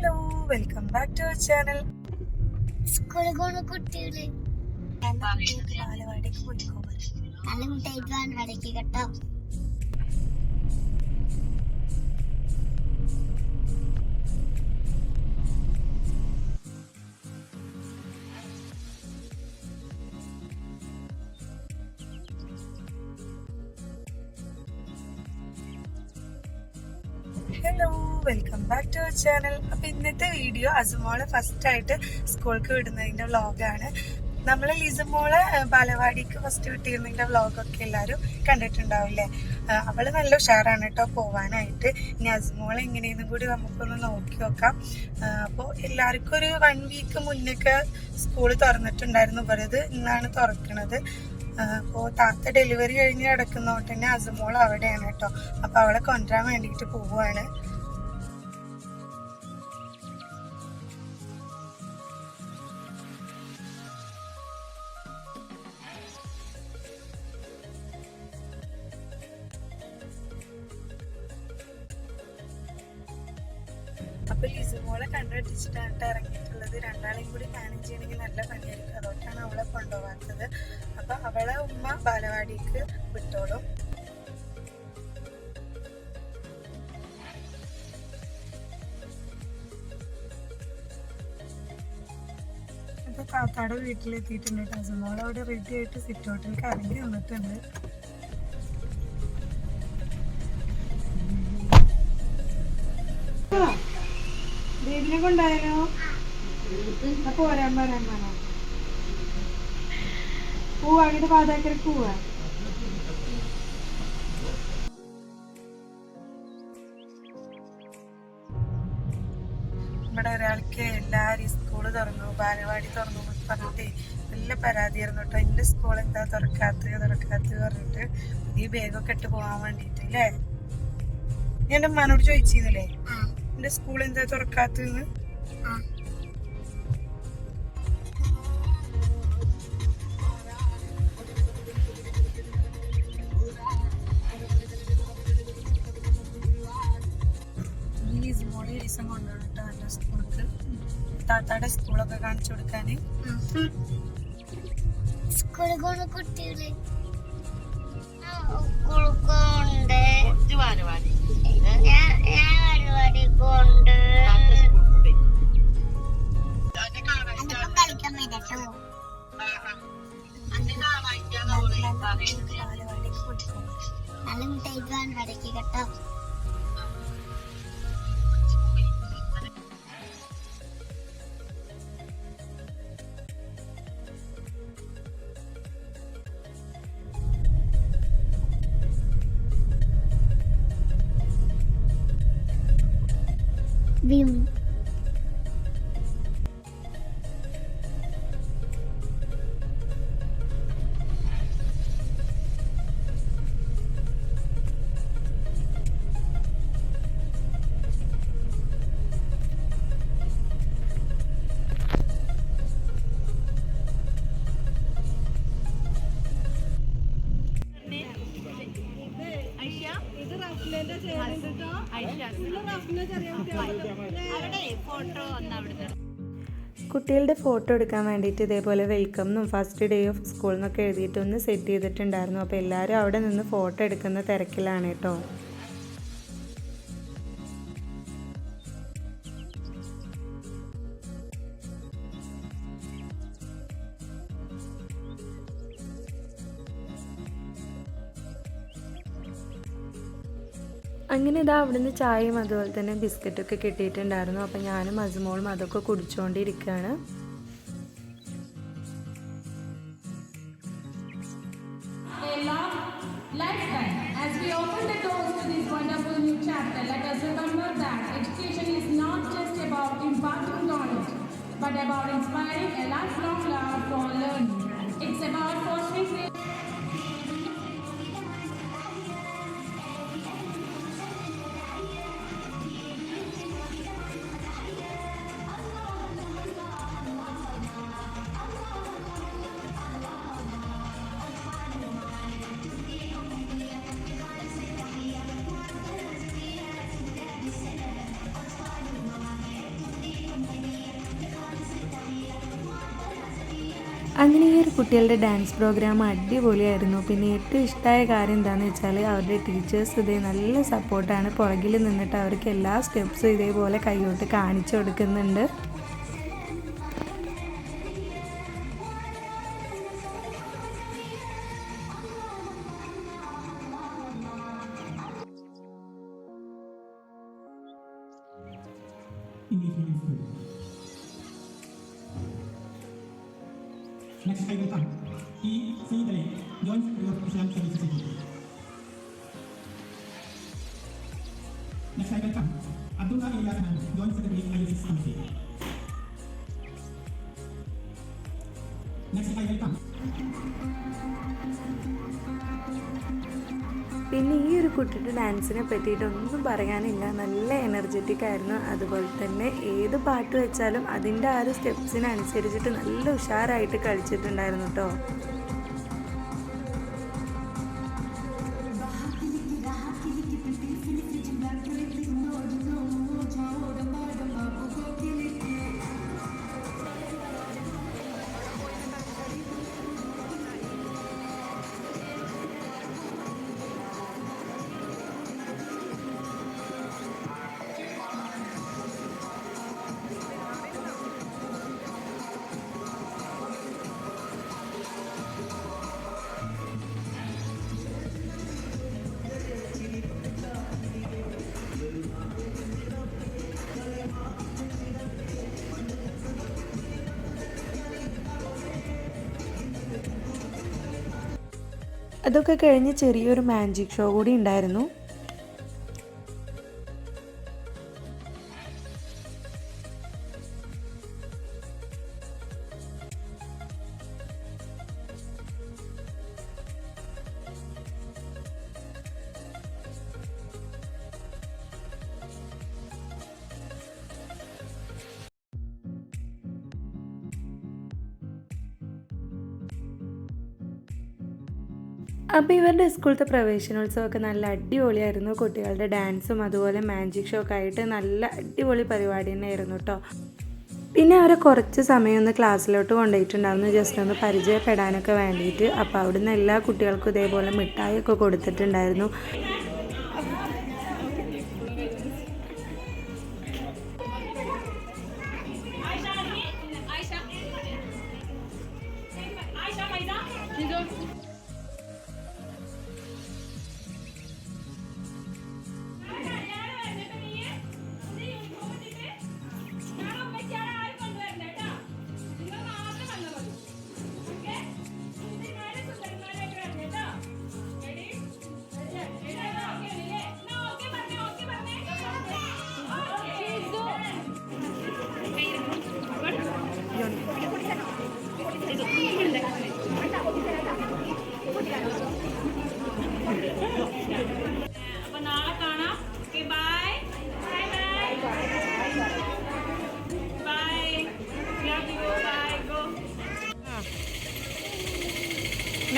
Hello welcome back to channel സ്കൂളിൽ പോകുന്ന കുട്ടികൾ. ബാലവാടിക്ക് പോയിക്കോ നല്ല മിഠായി കേട്ടോ. Hello welcome back to our channel അപ്പൊ ഇന്നത്തെ വീഡിയോ അസുമോളെ ഫസ്റ്റ് ആയിട്ട് സ്കൂൾക്ക് വിടുന്നതിന്റെ വ്ളോഗാണ് നമ്മളെ ലിസമോളെ ബാലവാടിക്ക് ഫസ്റ്റ് വിട്ടിരുന്നതിന്റെ വ്ളോഗൊക്കെ എല്ലാവരും കണ്ടിട്ടുണ്ടാവില്ലേ? അവൾ നല്ല ഉഷാറാണ് കേട്ടോ പോവാനായിട്ട്. ഇനി അസുമോളെ എങ്ങനെയെന്നും കൂടി നമുക്കൊന്ന് നോക്കി നോക്കാം. അപ്പോൾ എല്ലാവർക്കും ഒരു വൺ വീക്ക് മുന്നൊക്കെ സ്കൂൾ തുറന്നിട്ടുണ്ടായിരുന്നു. ഇവരത് ഇന്നാണ് തുറക്കണത്. അപ്പോൾ താത്ത ഡെലിവറി കഴിഞ്ഞ് കിടക്കുന്നോട്ടന്നെ അസുമോൾ അവിടെയാണ് കേട്ടോ. അപ്പോൾ അവളെ കൊണ്ടുവരാൻ വേണ്ടിയിട്ട് പോവുകയാണ് അപ്പൊ ലിസുമോളെ കണ്ടുപിടിച്ചിട്ടാണ് ട്ടോ ഇറങ്ങിയിട്ടുള്ളത്. രണ്ടാളെയും കൂടി മാനേജ് ചെയ്യണമെങ്കിൽ നല്ല പണിയായിരിക്കും. അതുകൊണ്ടാണ് അവളെ കൊണ്ടുപോകാത്തത്. അപ്പൊ അവളെ ഉമ്മ ബാലവാടിക്ക് വിട്ടോളും. കാക്കാട് വീട്ടിലെത്തിയിട്ടുണ്ട് കേട്ടോ. അസുമോൾ അവിടെ റെഡി ആയിട്ട് സിറ്റ് ഔട്ടിലേക്ക് കറങ്ങി വന്നിട്ടുണ്ട്. ബേബിനെ കൊണ്ടായാലോ അപ്പൊ പോരാൻ പറയാൻ വേണം പോവാ അങ്ങോട്ട് പാതാക്കരക്ക് പോവാ. നമ്മുടെ ഒരാൾക്ക് എല്ലാരും സ്കൂൾ തുറന്നു ബാലവാടി തുറന്നു പറഞ്ഞിട്ടേ നല്ല പരാതിയായിരുന്നു കേട്ടോ. എന്റെ സ്കൂൾ എന്താ തുറക്കാത്തത് തുറക്കാത്തത് പറഞ്ഞിട്ട് ഈ ബാഗൊക്കെ ഇട്ട് പോകാൻ വേണ്ടിട്ട് അല്ലേ ഞാൻ എന്റെ ഉമ്മാനോട് ചോദിച്ചിരുന്നില്ലേ? ആ. എന്റെ സ്കൂൾ എന്താ തുറക്കാത്തത് താത്താടെ സ്കൂളൊക്കെ കാണിച്ചു കൊടുക്കാന്. സ്കൂളിൽ പോകുന്ന കുട്ടികൾ. സ്കൂളിൽ പോണ്ട് ഞാൻ കുട്ടികളുടെ ഫോട്ടോ എടുക്കാൻ വേണ്ടിയിട്ട് ഇതേപോലെ വെൽക്കം എന്നും ഫസ്റ്റ് ഡേ ഓഫ് സ്കൂൾ എന്നൊക്കെ എഴുതിയിട്ടൊന്ന് സെറ്റ് ചെയ്തിട്ടുണ്ടായിരുന്നു. അപ്പോൾ എല്ലാവരും അവിടെ നിന്ന് ഫോട്ടോ എടുക്കുന്ന തിരക്കിലാണ് കേട്ടോ. അങ്ങനെ ഇതാ അവിടെ നിന്ന് ചായയും അതുപോലെ തന്നെ ബിസ്ക്കറ്റൊക്കെ കിട്ടിയിട്ടുണ്ടായിരുന്നു. അപ്പം ഞാനും അസുമോളും അതൊക്കെ കുടിച്ചുകൊണ്ടിരിക്കുകയാണ് but about inspiring a lifelong love for അങ്ങനെ ഈ ഒരു കുട്ടികളുടെ ഡാൻസ് പ്രോഗ്രാം അടിപൊളിയായിരുന്നു. പിന്നെ ഏറ്റവും ഇഷ്ടമായ കാര്യം എന്താണെന്ന് വെച്ചാൽ അവരുടെ ടീച്ചേഴ്സ് ഇതേ നല്ല സപ്പോർട്ടാണ് പുറകിൽ നിന്നിട്ട് അവർക്ക് എല്ലാ സ്റ്റെപ്സും ഇതേപോലെ കൈയോട്ട് കാണിച്ചു കൊടുക്കുന്നുണ്ട്. Thank medium Next, I will ask T. Sayyidale joins your Islam Sharia Society. Next, I will ask Abdullah Ilyasan joins the Greek ISIS Council. Next, I will പിന്നെ ഈ ഒരു കുട്ടിയുടെ ഡാൻസിനെ പറ്റിയിട്ടൊന്നും പറയാനില്ല. നല്ല എനർജറ്റിക് ആയിരുന്നു. അതുപോലെ തന്നെ ഏത് പാട്ട് വെച്ചാലും അതിന്റെ ആ ഒരു സ്റ്റെപ്സിനനുസരിച്ചിട്ട് നല്ല ഉഷാറായിട്ട് കളിച്ചിട്ടുണ്ടായിരുന്നു കേട്ടോ അതൊക്കെ കഴിഞ്ഞ് ചെറിയൊരു മാജിക് ഷോ കൂടി ഉണ്ടായിരുന്നു. അപ്പോൾ ഇവരുടെ സ്കൂളത്തെ പ്രവേശനോത്സവമൊക്കെ നല്ല അടിപൊളിയായിരുന്നു. കുട്ടികളുടെ ഡാൻസും അതുപോലെ മാജിക് ഷോ ഒക്കെ ആയിട്ട് നല്ല അടിപൊളി പരിപാടി തന്നെയായിരുന്നു കേട്ടോ പിന്നെ അവരെ കുറച്ച് സമയം ഒന്ന് ക്ലാസ്സിലോട്ട് കൊണ്ടുപോയിട്ടുണ്ടായിരുന്നു. ജസ്റ്റ് ഒന്ന് പരിചയപ്പെടാനൊക്കെ വേണ്ടിയിട്ട്. അപ്പോൾ അവിടുന്ന് എല്ലാ കുട്ടികൾക്കും ഇതേപോലെ മിഠായിയൊക്കെ കൊടുത്തിട്ടുണ്ടായിരുന്നു.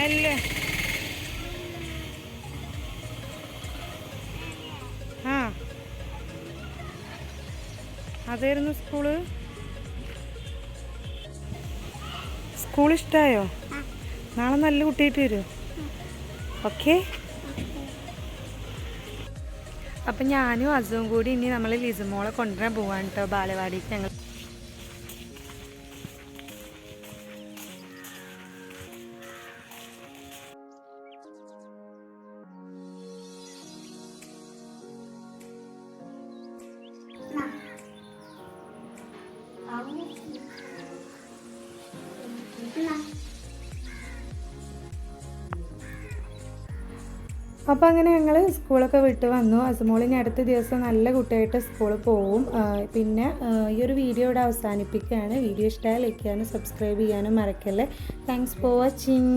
നെല്ല് ആ. അതായിരുന്നു സ്കൂൾ. സ്കൂൾ ഇഷ്ടമായോ നാളെ നല്ല കുട്ടിയായിട്ട് വരുമോ ഓക്കെ. അപ്പം ഞാനും അസുവും കൂടി ഇനി നമ്മൾ ലിസുമോളെ കൊണ്ടുവരാൻ പോവാണ് കേട്ടോ ബാലവാടിക്ക് ഞങ്ങൾ അപ്പോൾ അങ്ങനെ ഞങ്ങൾ സ്കൂളൊക്കെ വിട്ട് വന്നു. അസുമോളിന് അടുത്ത ദിവസം നല്ല കുട്ടിയായിട്ട് സ്കൂളിൽ പോവും. പിന്നെ ഈ ഒരു വീഡിയോ ഇവിടെ അവസാനിപ്പിക്കുകയാണ്. വീഡിയോ ഇഷ്ടമായി ലൈക്ക് ചെയ്യാനും സബ്സ്ക്രൈബ് ചെയ്യാനും മറക്കല്ലേ. Thanks for watching